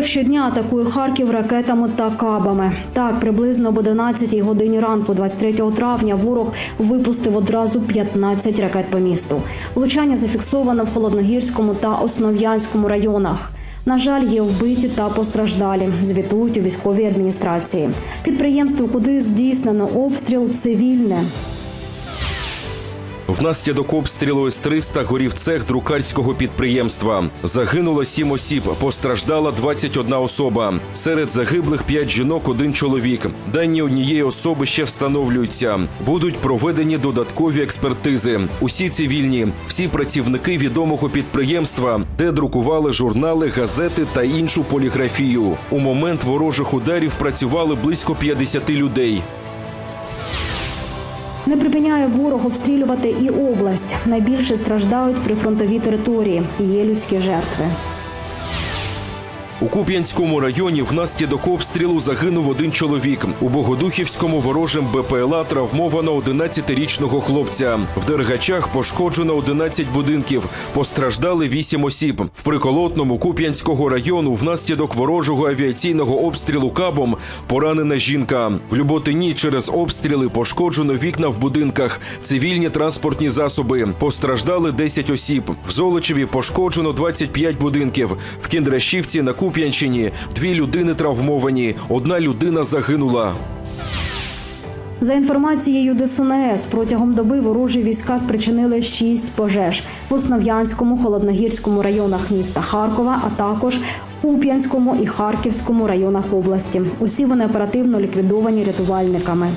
РФ щодня атакує Харків ракетами та кабами. Так, приблизно об 11 годині ранку, 23 травня, ворог випустив одразу 15 ракет по місту. Влучання зафіксовано в Холодногірському та Основ'янському районах. На жаль, є вбиті та постраждалі. Звітують у військовій адміністрації. Підприємство, куди здійснено обстріл, цивільне. Внаслідок обстрілу С-300 горів цех друкарського підприємства. Загинуло сім осіб, постраждала 21 особа. Серед загиблих п'ять жінок, один чоловік. Дані однієї особи ще встановлюються. Будуть проведені додаткові експертизи. Усі цивільні, всі працівники відомого підприємства, де друкували журнали, газети та іншу поліграфію. У момент ворожих ударів працювали близько 50 людей. Не припиняє ворог обстрілювати і область. Найбільше страждають прифронтові території. Є людські жертви. У Куп'янському районі внаслідок обстрілу загинув один чоловік. У Богодухівському ворожим БПЛА травмовано 11-річного хлопця. В Дергачах пошкоджено 11 будинків. Постраждали 8 осіб. В приколотному Куп'янського району внаслідок ворожого авіаційного обстрілу кабом поранена жінка. В Люботині через обстріли пошкоджено вікна в будинках, цивільні транспортні засоби. Постраждали 10 осіб. В Золочеві пошкоджено 25 будинків. В Кіндрашівці на Куп'янщині дві людини травмовані, одна людина загинула. За інформацією ДСНС, протягом доби ворожі війська спричинили шість пожеж в Основ'янському, Холодногірському районах міста Харкова, а також Куп'янському і Харківському районах області. Усі вони оперативно ліквідовані рятувальниками.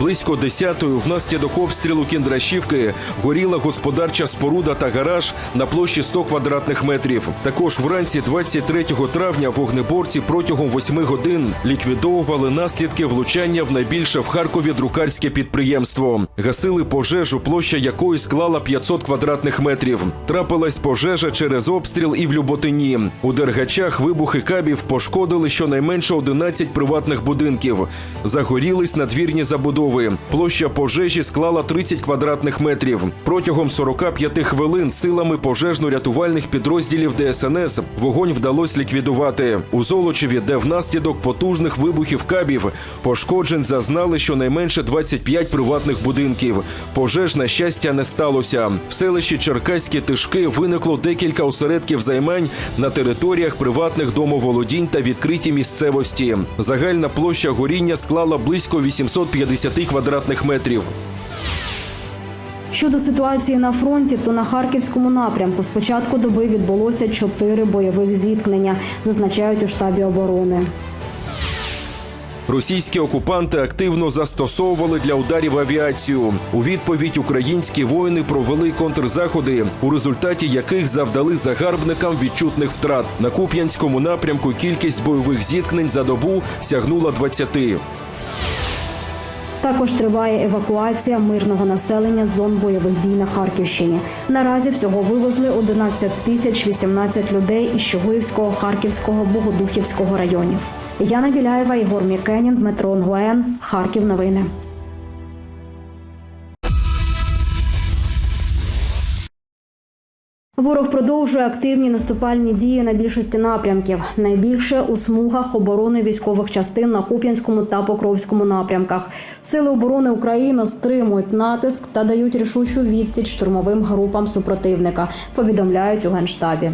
Близько десятої внаслідок обстрілу Кіндрашівки горіла господарча споруда та гараж на площі 100 квадратних метрів. Також вранці 23 травня вогнеборці протягом 8 годин ліквідовували наслідки влучання в найбільше в Харкові друкарське підприємство. Гасили пожежу, площа якої склала 500 квадратних метрів. Трапилась пожежа через обстріл і в Люботині. У Дергачах вибухи кабів пошкодили щонайменше 11 приватних будинків. Загорілись надвірні забудови. Площа пожежі склала 30 квадратних метрів. Протягом 45 хвилин силами пожежно-рятувальних підрозділів ДСНС вогонь вдалося ліквідувати. У Золочеві, де внаслідок потужних вибухів кабів пошкоджень зазнали щонайменше 25 приватних будинків. Пожеж, на щастя, не сталося. В селищі Черкаські Тишки виникло декілька осередків займань на територіях приватних домоволодінь та відкриті місцевості. Загальна площа горіння склала близько 850 квадратних метрів. Щодо ситуації на фронті, то на харківському напрямку з початку доби відбулося чотири бойових зіткнення, зазначають у штабі оборони. Російські окупанти активно застосовували для ударів авіацію. У відповідь українські воїни провели контрзаходи, у результаті яких завдали загарбникам відчутних втрат. На Куп'янському напрямку кількість бойових зіткнень за добу сягнула 20. Також триває евакуація мирного населення з зон бойових дій на Харківщині. Наразі всього вивезли 11 тисяч 18 людей із Чугуївського, Харківського, Богодухівського районів. Яна Біляєва, Ігор Мікенін, Дмитро Нгуен, Харків. Новини. Ворог продовжує активні наступальні дії на більшості напрямків. Найбільше у смугах оборони військових частин на Куп'янському та Покровському напрямках. Сили оборони України стримують натиск та дають рішучу відсіч штурмовим групам супротивника. Повідомляють у генштабі.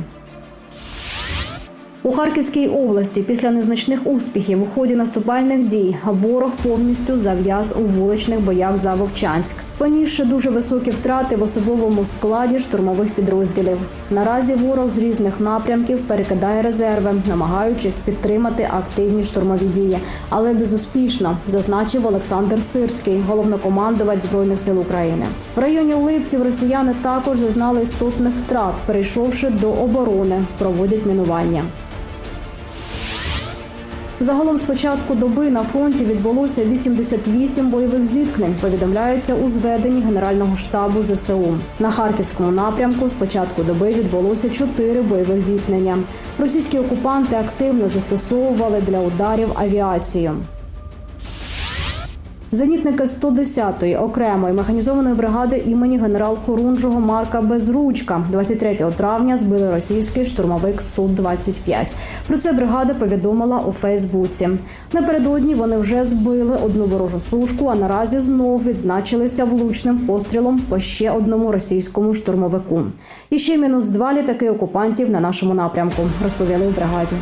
У Харківській області після незначних успіхів у ході наступальних дій ворог повністю зав'яз у вуличних боях за Вовчанськ, понісши дуже високі втрати в особовому складі штурмових підрозділів. Наразі ворог з різних напрямків перекидає резерви, намагаючись підтримати активні штурмові дії, але безуспішно, зазначив Олександр Сирський, головнокомандувач збройних сил України. В районі Липців росіяни також зазнали істотних втрат, перейшовши до оборони, проводять мінування. Загалом з початку доби на фронті відбулося 88 бойових зіткнень. Повідомляється у зведенні Генерального штабу ЗСУ. На харківському напрямку з початку доби відбулося 4 бойових зіткнення. Російські окупанти активно застосовували для ударів авіацію. Зенітники 110-ї окремої механізованої бригади імені генерал-хорунжого Марка Безручка 23 травня збили російський штурмовик Су-25. Про це бригада повідомила у Фейсбуці. Напередодні вони вже збили одну ворожу сушку, а наразі знов відзначилися влучним пострілом по ще одному російському штурмовику. І ще мінус два літаки окупантів на нашому напрямку, розповіли в бригаді.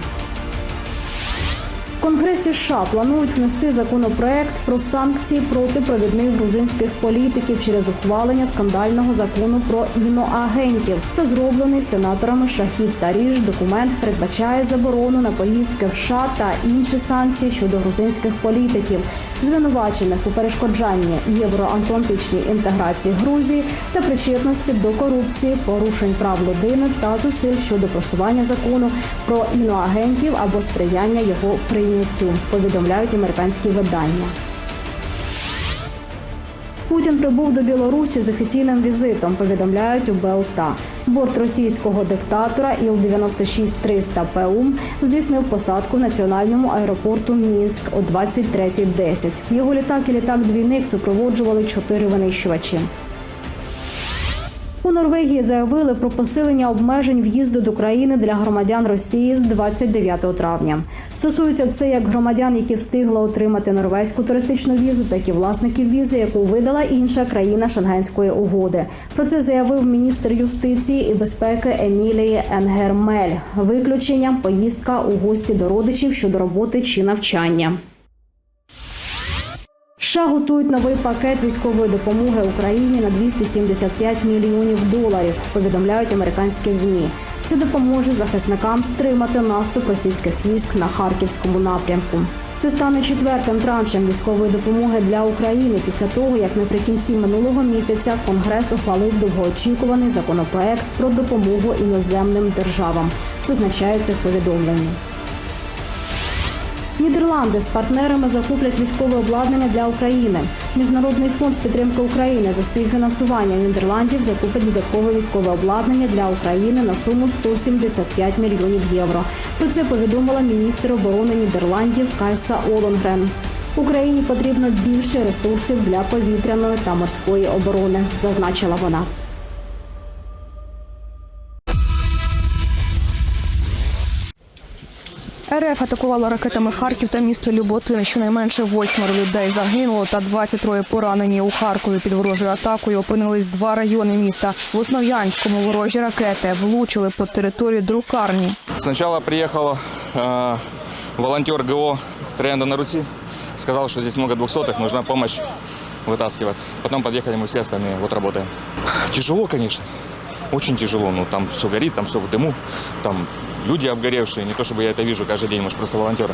Конгресі США планують внести законопроект про санкції проти провідних грузинських політиків через ухвалення скандального закону про іноагентів. Розроблений сенаторами Шахід та Ріж документ передбачає заборону на поїздки в США та інші санкції щодо грузинських політиків, звинувачених у перешкоджанні євроатлантичній інтеграції Грузії та причетності до корупції, порушень прав людини та зусиль щодо просування закону про іноагентів або сприяння його прийняттю. Повідомляють американські видання. Путін прибув до Білорусі з офіційним візитом. Повідомляють у БЛТА. Борт російського диктатора Іл-96-300 ПУМ здійснив посадку в національному аеропорту Мінськ о 23.10. Його літак і літак-двійник супроводжували чотири винищувачі. У Норвегії заявили про посилення обмежень в'їзду до країни для громадян Росії з 29 травня. Стосується це як громадян, які встигли отримати норвезьку туристичну візу, так і власників візи, яку видала інша країна Шенгенської угоди. Про це заявив міністр юстиції і безпеки Емілії Енгермель. Виключення поїздка у гості до родичів щодо роботи чи навчання. США готують новий пакет військової допомоги Україні на 275 мільйонів доларів. Повідомляють американські змі. Це допоможе захисникам стримати наступ російських військ на харківському напрямку. Це стане четвертим траншем військової допомоги для України після того, як наприкінці минулого місяця Конгрес ухвалив довгоочікуваний законопроект про допомогу іноземним державам. Зазначається в повідомленні. Нідерланди з партнерами закуплять військове обладнання для України. Міжнародний фонд з підтримки України за співфінансування Нідерландів закупить додаткове військове обладнання для України на суму 175 мільйонів євро. Про це повідомила міністр оборони Нідерландів Кайса Олонгрен. Україні потрібно більше ресурсів для повітряної та морської оборони, зазначила вона. РФ атакувала ракетами Харків та місто Люботин. Щонайменше восьмеро людей загинуло та 23 поранені. У Харкові під ворожою атакою опинились два райони міста. В Основ'янському ворожі ракети влучили по території друкарні. Сначала приехал э, волонтер ГО «Троянда на Руси». Сказал, что здесь много двухсотых, нужна помощь вытаскивать. Потом подъехали мы все остальные, вот работаем. Тяжело, конечно, очень тяжело. Ну, там все горит, там все в дыму, там люди обгоревшие. Не то, чтобы я это вижу каждый день, может, просто волонтеры.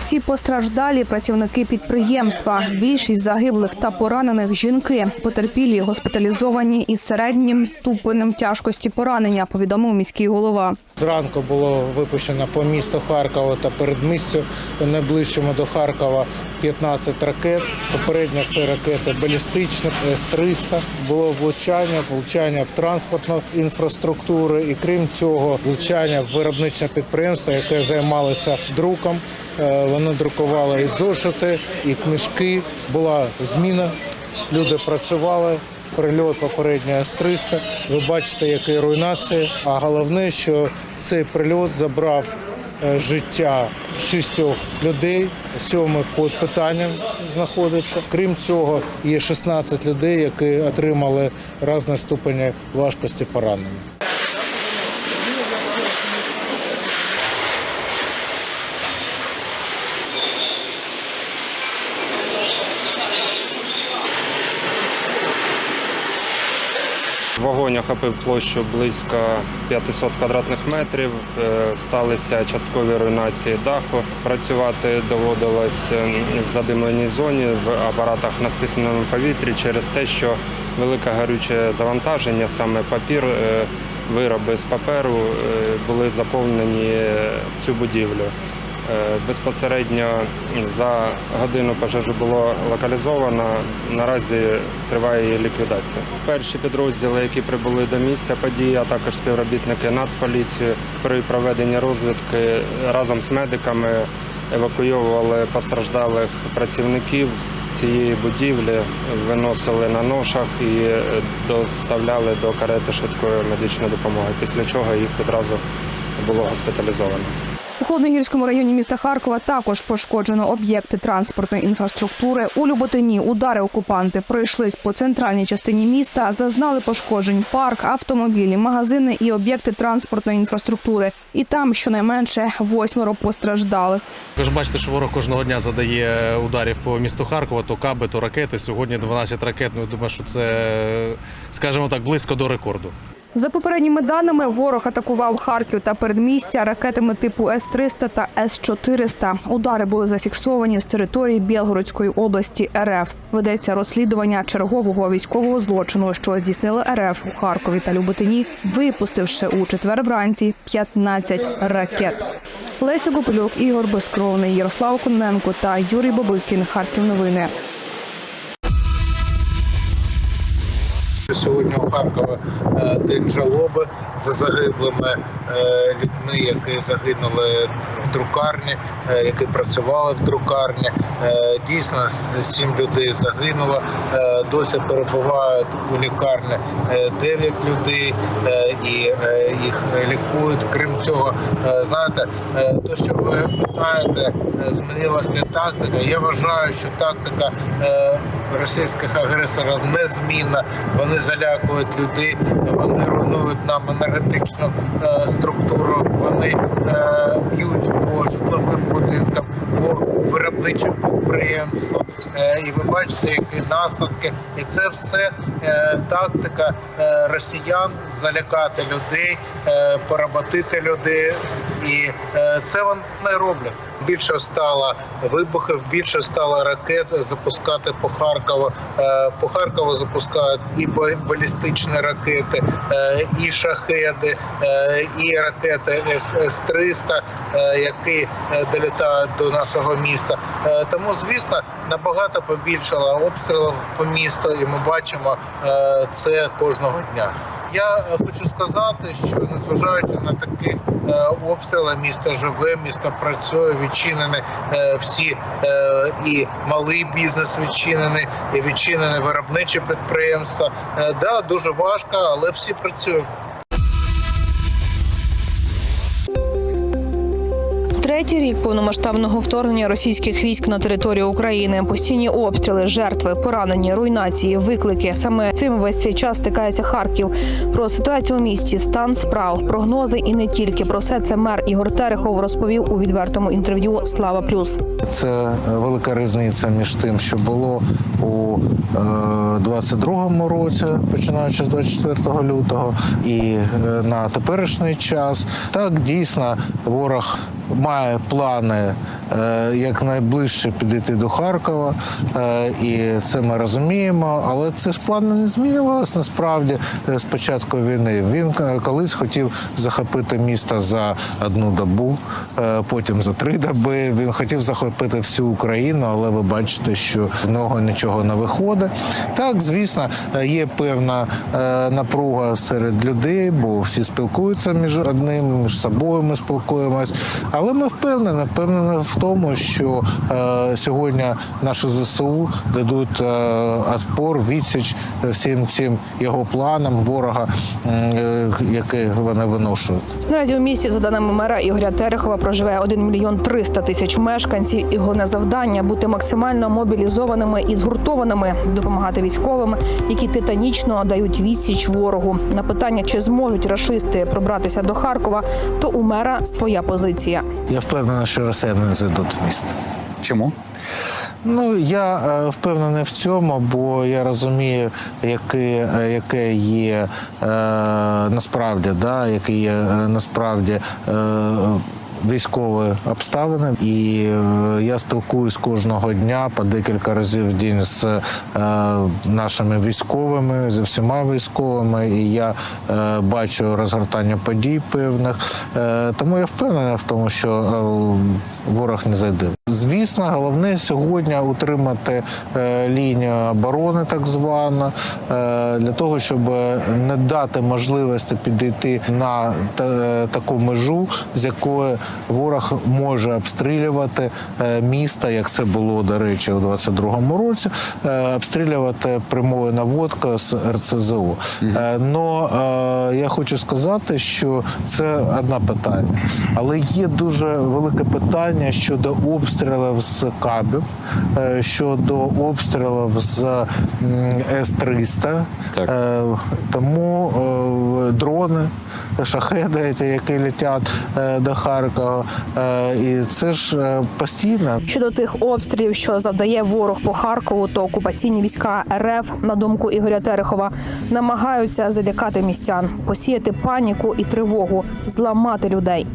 Всі постраждалі працівники підприємства. Більшість загиблих та поранених жінки. Потерпілі госпіталізовані із середнім ступенем тяжкості поранення. Повідомив міський голова. Зранку було випущено по місту Харкова та передмістю найближчому до Харкова 15 ракет. Попередньо це ракети балістичні, С-300. Було влучання, влучання в транспортну інфраструктуру і крім цього, влучання в виробничне підприємство, яке займалося друком. Е, Вони друкували і зошити, і книжки. Була зміна. Люди працювали. Прильот попередньо С-300. Ви бачите, які руйнації. А головне, що цей прильот забрав е, життя шістьох людей. Сьомий під питанням знаходиться. Крім цього, є 16 людей, які отримали різні ступені важкості поранення. Вогонь охопив площу близько 500 квадратних метрів. Е, Сталися часткові руйнації даху. Працювати доводилось е, в задимленій зоні в апаратах на стисненому повітрі через те, що велике гарюче завантаження, саме папір, е, вироби з паперу були заповнені цю будівлю. Безпосередньо за годину пожежу було локалізовано. Наразі триває її ліквідація. Перші підрозділи, які прибули до місця події, а також співробітники Нацполіції при проведенні розвідки разом з медиками евакуйовували постраждалих працівників з цієї будівлі, виносили на ношах і е, доставляли до карети швидкої медичної допомоги. Після чого їх одразу було госпіталізовано. Холодногірському районі міста Харкова також пошкоджено об'єкти транспортної інфраструктури. У Люботині удари окупанти пройшлись по центральній частині міста, зазнали пошкоджень парк, автомобілі, магазини і об'єкти транспортної інфраструктури. І там щонайменше восьмеро постраждалих. Ви ж бачите, що ворог кожного дня задає ударів по місту Харкова, то каби, то ракети. Сьогодні 12 ракет. Ну, думаю, що це, скажімо так, близько до рекорду. За попередніми даними, ворог атакував Харків та передмістя ракетами типу С-300 та С-400. Удари були зафіксовані з території Білгородської області РФ. Ведеться розслідування чергового військового злочину, що здійснили РФ у Харкові та Люботині, випустивши у четвер вранці 15 ракет. Леся Гопилюк, Ігор Безкровний, Ярослав Кононенко та Юрій Бабикін. Харків новини. Сьогодні у Харкові е, день жалоби за загиблими е, людьми, які загинули в друкарні, е, які працювали в друкарні. Дійсно, сім людей загинуло. Досі перебувають у лікарні дев'ять людей і їх лікують. Крім цього, знаєте, то, що ви питаєте, змінилася тактика. Я вважаю, що тактика е, російських агресорів незмінна. Вони залякують людей, вони руйнують нам енергетичну е, структуру, вони е, б'ють по житловим будинкам, по виробничим підприємствам. Е, і ви бачите, які наслідки. І це все е, тактика е, росіян залякати людей, е, поработити людей. І е, це вони роблять. Більше стало вибухів, більше стало ракет запускати по Харкову. Е, По Харкову запускають і ба- балістичні ракети, е, і шахеди, е, і ракети С-300, е, які долітають до нашого міста. Тому, звісно, набагато побільшало обстрілів по місту, і ми бачимо це кожного дня. Я хочу сказати, що незважаючи на такі обстріли, місто живе, місто працює, відчинені е, всі е, і малий бізнес відчинений, і відчинені виробничі підприємства. Е, да, дуже важко, але всі працюють. Третій рік повномасштабного вторгнення російських військ на територію України, постійні обстріли, жертви, поранені, руйнації, виклики. Саме цим весь цей час стикається Харків. Про ситуацію у місті, стан справ, прогнози і не тільки про все це мер Ігор Терехов розповів у відвертому інтерв'ю Слава Плюс. Це е, велика різниця між тим, що було у е, 22-му році, починаючи з 24 лютого, і е, на теперішній час. Так дійсно ворог має плани якнайближче підійти до Харкова, е, і це ми розуміємо. Але це ж плани не змінювалися насправді е, з початку війни. Він е, колись хотів захопити місто за одну добу, е, потім за три доби. Він хотів захопити всю Україну, але ви бачите, що в нього нічого не виходить. Так, звісно, е, є певна е, напруга серед людей, бо всі спілкуються між одним, між собою ми спілкуємось. Але ми впевнені, впевнені в тому, що е, сьогодні наші ЗСУ дадуть е, відпор, відсіч всім цим його планам ворога, е, які вони виношують. Наразі у місті, за даними мера Ігоря Терехова, проживає 1 мільйон 300 тисяч мешканців. І головне завдання бути максимально мобілізованими і згуртованими, допомагати військовим, які титанічно дають відсіч ворогу. На питання, чи зможуть рашисти пробратися до Харкова, то у мера своя позиція. Я впевнений, що росіяни не в. Чому? Ну я е, впевнений в цьому, бо я розумію, яке, е, яке є е, насправді, да, яке є е, насправді. Е, військові обставини, і е, я спілкуюсь кожного дня по декілька разів в день з е, нашими військовими, зі всіма військовими, і я е, бачу розгортання подій певних. Тому я впевнений в тому, що ворог не зайде. Звісно, головне сьогодні утримати е, лінію оборони, так звану, е, для того, щоб не дати можливості підійти на е, таку межу, з якої ворог може обстрілювати міста, як це було до речі у 22-му році, обстрілювати прямою наводкою з РЦЗО. Но я хочу сказати, що це одне питання, але є дуже велике питання щодо обстрілів з кабів, е, щодо обстрілів з С-300. Е, Тому е, дрони, шахеди, ті, які летять до Харкова, і це ж постійно. Щодо тих обстрілів, що завдає ворог по Харкову, то окупаційні війська РФ, на думку Ігоря Терехова, намагаються залякати містян, посіяти паніку і тривогу, зламати людей.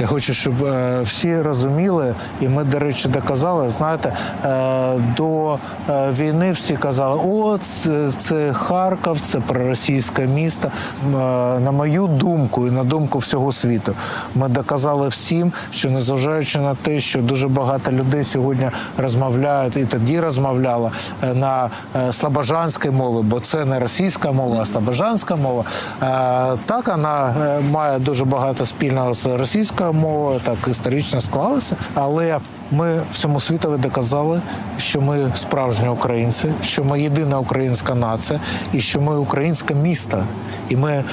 Я хочу, щоб е, всі розуміли, і ми, до речі, доказали. Знаєте, е, до е, війни всі казали, о, це, це Харків, це проросійське місто. На мою думку і на думку всього світу, ми доказали всім, що незважаючи на те, що дуже багато людей сьогодні розмовляють і тоді розмовляли е, на слобожанській мові, бо це не російська мова, а слобожанська мова. Так вона має дуже багато спільного з російською мовою, так історично склалася, Але ми всьому світові доказали, що ми справжні українці, що ми єдина українська нація і що ми українське місто. І ми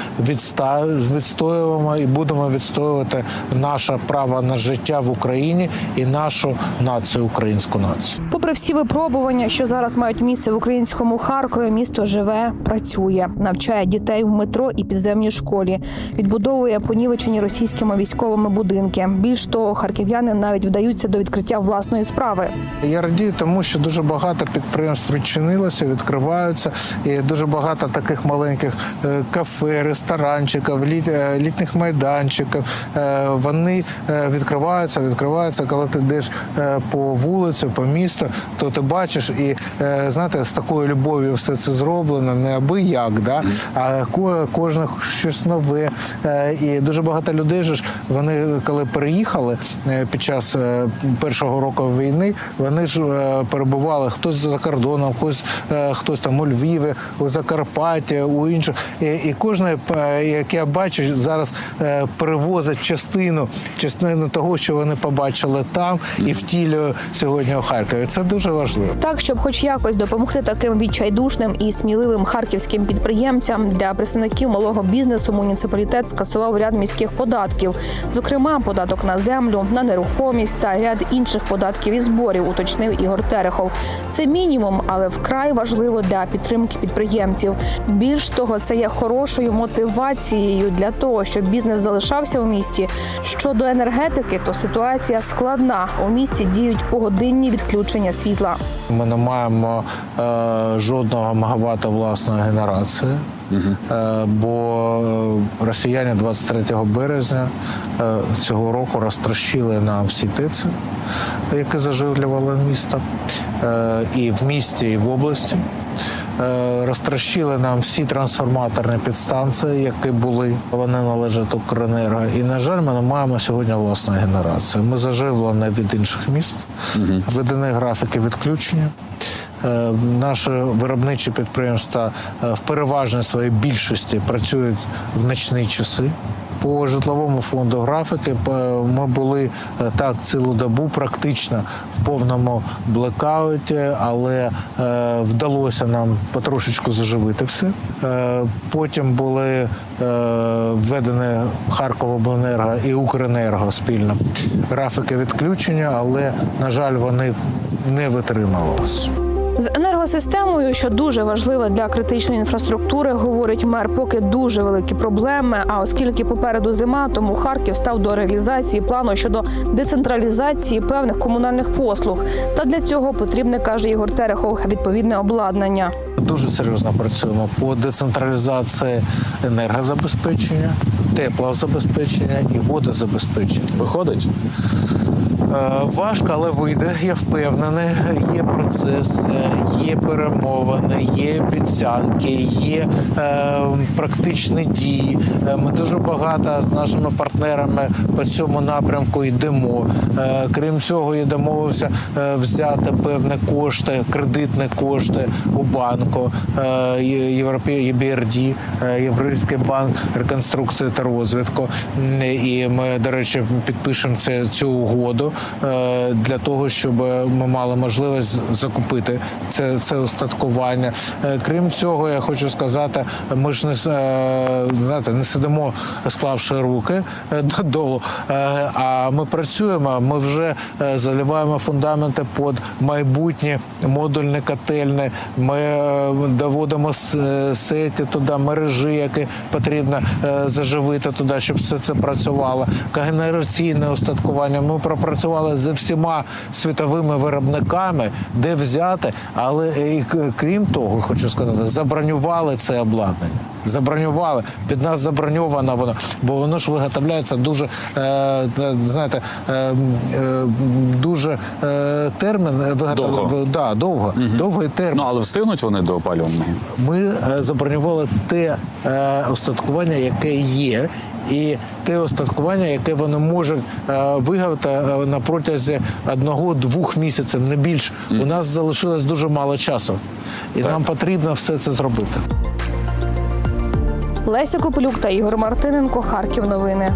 відстоюємо і будемо відстоювати наше право на життя в Україні і нашу націю, українську націю. Попри всі випробування, що зараз мають місце в українському Харкові, місто живе, працює, навчає дітей в метро і підземній школі, відбудовує понівечені російськими військовими будинки. Більш того, харків'яни навіть вдаються до відкриття власної справи. Я радію тому, що дуже багато підприємств відчинилося, відкриваються, і дуже багато таких маленьких е, кафе, ресторанчиків, е, літніх майданчиків. Е, Вони відкриваються, відкриваються. Коли ти йдеш по вулицю, по місту, то ти бачиш і знаєте, з такою любов'ю все це зроблено, не аби як, да? а ко- кожне щось нове. І дуже багато людей ж вони коли переїхали під час е, першого року війни, вони ж е, перебували хтось за кордоном, хтось, е, хтось там у Львові, у Закарпатті, у інших. І, і кожен, е, як я бачу, зараз перевозить частину, частину того, що вони побачили там, і втілює сьогодні у Харкові. Це дуже важливо. Так, щоб хоч якось допомогти таким відчайдушним і сміливим харківським підприємцям для представників малого бізнесу, муніципалітет скасував ряд міських податків, зокрема податок на землю, на нерухомість та ряд інших податків і зборів, уточнив Ігор Терехов. Це мінімум, але вкрай важливо для підтримки підприємців. Більш того, це є хорошою мотивацією для того, щоб бізнес залишався у місті. Щодо енергетики, то ситуація складна. У місті діють погодинні відключення світла. Ми не маємо е, жодного мегаватта власної генерації, е, бо росіяни 23 березня е, цього року розтрощили нам всі ТЕЦи, які заживлювали місто, е, і в місті, і в області. Розтрощили нам всі трансформаторні підстанції, які були. Вони належать Укренерго. І, на жаль, ми не маємо сьогодні власної генерації. Ми заживлені від інших міст, введені графіки відключення. Е, Наші виробничі підприємства е, в переважній своїй більшості працюють в ночні часи. По житловому фонду графіки е, ми були так цілу добу практично в повному блекауті, але е, вдалося нам потрошечку заживити все. Е, Потім були е, введені Харковобленерго і Укренерго спільно графіки відключення, але на жаль, вони не витримувалися. З енергосистемою, що дуже важлива для критичної інфраструктури, говорить мер, поки дуже великі проблеми. А оскільки попереду зима, тому Харків став до реалізації плану щодо децентралізації певних комунальних послуг. Та для цього потрібне, каже Ігор Терехов, відповідне обладнання. Дуже серйозно працюємо по децентралізації енергозабезпечення, теплозабезпечення і водозабезпечення. Виходить? Е, Важко, але вийде. Я впевнений. Є процес, є перемовини, є обіцянки, є е, практичні дії. Е, Ми дуже багато з нашими партнерами по цьому напрямку йдемо. Крім цього, я домовився взяти певні кошти, кредитні кошти у банку е, Європі ЄБРД, Європейський банк реконструкції та розвитку. І ми, до речі, підпишемо це, цю угоду для того, щоб ми мали можливість закупити це, це устаткування. Е, Крім цього, я хочу сказати, ми ж не е, знаєте, не сидимо, склавши руки е, додолу, е, а ми працюємо. Ми вже е, заливаємо фундаменти під майбутні модульні котельні. Ми е, доводимо е, сеті туди, мережі, які потрібно е, заживити туди, щоб все це працювало. Когенераційне устаткування. Ми пропрацювали з всіма світовими виробниками, де взяти, але е, і крім того, хочу сказати, забронювали це обладнання. Забронювали під нас заброньовано воно, бо воно ж виготовляється дуже е, знаєте, е, е, дуже е, термін е, виготов... Довго. Да, довго, довгий термін. Ну але встигнуть вони до опалювального? Ми е, забронювали те е, остаткування, яке є. І те остаткування, яке воно може е, е, на протязі одного-двох місяців, не більше. У нас залишилось дуже мало часу, і нам потрібно все це зробити. Леся Коплюк та Ігор Мартиненко. Харків новини.